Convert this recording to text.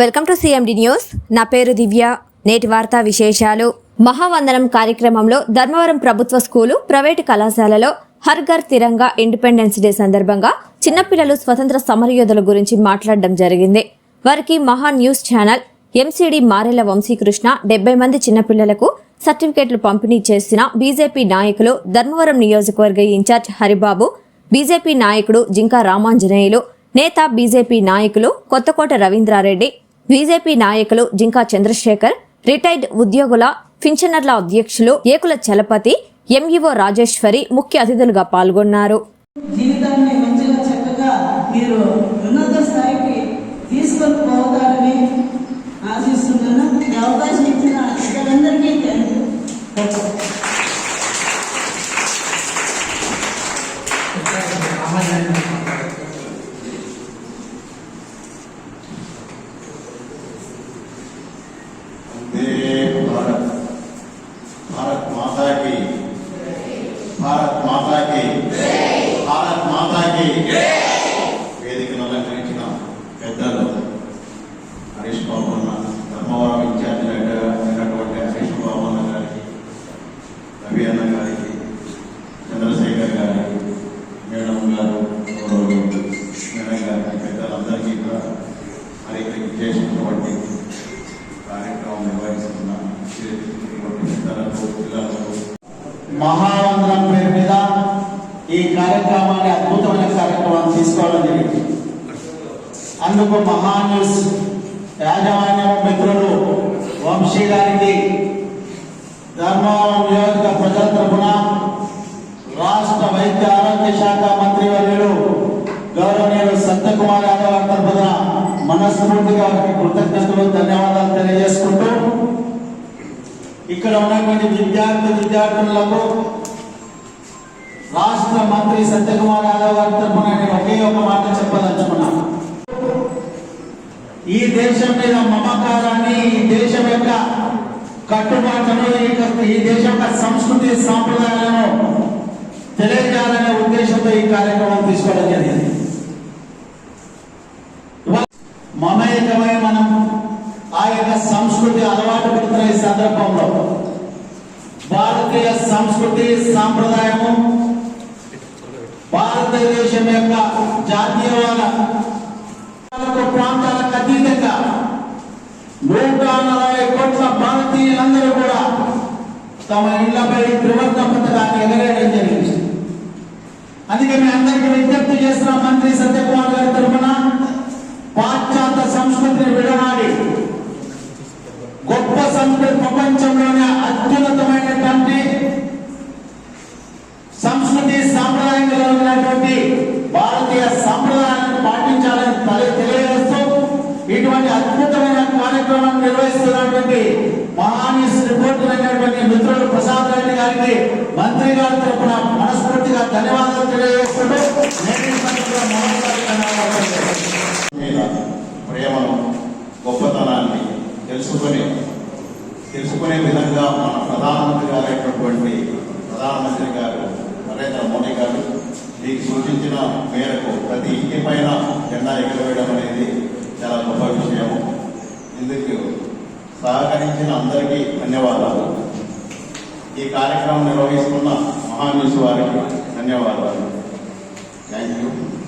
Welcome to CMD news నా పేరు దివ్య. నేటి వార్తా విశేషాలు. మహావందనం కార్యక్రమంలో ధర్మవరం ప్రభుత్వ స్కూలు ప్రైవేటు కళాశాలలో హర్ ఘర్ తిరంగా ఇండిపెండెన్స్ డే సందర్భంగా చిన్నపిల్లలు స్వతంత్ర సమరయోధుల గురించి మాట్లాడడం జరిగింది. వారికి Maha news channel MCD Marela Vamsikrishna డెబ్బై మంది చిన్నపిల్లలకు సర్టిఫికెట్లు పంపిణీ చేసిన బీజేపీ నాయకులు ధర్మవరం నియోజకవర్గ ఇన్ఛార్జ్ హరిబాబు బీజేపీ నాయకుడు జింకా రామాంజనేయులు నేత బీజేపీ నాయకులు కొత్తకోట రవీంద్రారెడ్డి బీజేపీ నాయకులు జింకా చంద్రశేఖర్ రిటైర్డ్ ఉద్యోగుల పింఛనర్ల అధ్యక్షులు ఏకుల చలపతి ఎంఈఓ రాజేశ్వరి ముఖ్య అతిథులుగా పాల్గొన్నారు. జీవితాన్ని మంచిగా చక్కగా మీరు ఉన్నత స్థాయికి తీసుకొని పోతారని ఆశిస్తున్నాను. ఈ అవకాశం ఇచ్చిన ఇద్దరందరికీ థ్యాంక్ ప్రభువానికి వేదికను అలంకరించిన పెద్దలు హరీష్ బాబు అన్న ధర్మవరం ఇన్ఛార్జ్ అయినటువంటి హరీష్ బాబు అన్న గారికి రవి అన్న గారికి చంద్రశేఖర్ గారికి మేడం గారు మేడం గారికి పెద్దలందరికీ కూడా చేసినటువంటి కార్యక్రమం నిర్వహిస్తున్న పెద్దలకు పిల్లలకు మహా ఈ కార్యక్రమాన్ని అద్భుతమైన కార్యక్రమం తీసుకోవడం జరిగింది. అందుకు మహా న్యూస్ మిత్రులు వంశీ గారికి ధర్మవరం నియోజక ప్రజల తరఫున రాష్ట్ర వైద్య ఆరోగ్య శాఖ మంత్రి వర్యులు గౌరవనీయులు సత్యకుమార్ యాదవ్ తరఫున మనస్ఫూర్తిగా వారికి కృతజ్ఞతలు ధన్యవాదాలు తెలియజేసుకుంటూ ఇక్కడ ఉన్నటువంటి విద్యార్థి విద్యార్థులకు రాష్ట్ర మంత్రి సత్యకుమార్ యాదవ్ గారి తరఫున నేను ఒకే ఒక మాట చెప్పదలుచుకున్నా. ఈ దేశం మీద మమకారాన్ని ఈ దేశం యొక్క కట్టుబాట్లను ఈ దేశం యొక్క సంస్కృతి సాంప్రదాయాలను తెలియజేయాలనే ఉద్దేశంతో ఈ కార్యక్రమం తీసుకోవడం జరిగింది. మమేకమై మనం ఆ యొక్క సంస్కృతి అలవాటు పడుతున్న ఈ సందర్భంలో భారతీయ సంస్కృతి సాంప్రదాయము భారతదేశం యొక్క జాతీయవాద ప్రాంతాలకు అతీతంగా నూట నలభై కోట్ల భారతీయులందరూ కూడా తమ ఇళ్ళపై త్రివర్ణ పథకాన్ని ఎగరేయడం జరిగింది. అందుకే మీ అందరికీ విజ్ఞప్తి చేస్తున్న మంత్రి సత్యకుమార్ గారి తరఫున పాశ్చాత్య సంస్కృతిని విడనాడి గొప్ప సంస్కృతి భారతీయ సాంప్రదాయాలను పాటించాలని తల- తెలియజేస్తూ ఇటువంటి అద్భుతమైన కార్యక్రమాన్ని నిర్వహిస్తున్నటువంటి మహానీస్ రిపోర్ట్ అయినటువంటి మిత్రులు ప్రసాద్ రెడ్డి గారికి మంత్రి గారి తరఫున మనస్ఫూర్తిగా ధన్యవాదాలు తెలియజేస్తుంటూ ప్రేమను గొప్పతనాన్ని తెలుసుకొని తెలుసుకునే విధంగా మన ప్రధానమంత్రి గారైనటువంటి ప్రధానమంత్రి గారు నరేంద్ర మోడీ గారు మీకు సూచించిన మేరకు ప్రతి ఇంటి పైన జెండా ఎగరవేయడం అనేది చాలా గొప్ప విషయము. ఇందుకు సహకరించిన అందరికీ ధన్యవాదాలు. ఈ కార్యక్రమం నిర్వహిస్తున్న మహాన్యూస్ వారికి ధన్యవాదాలు. Thank you.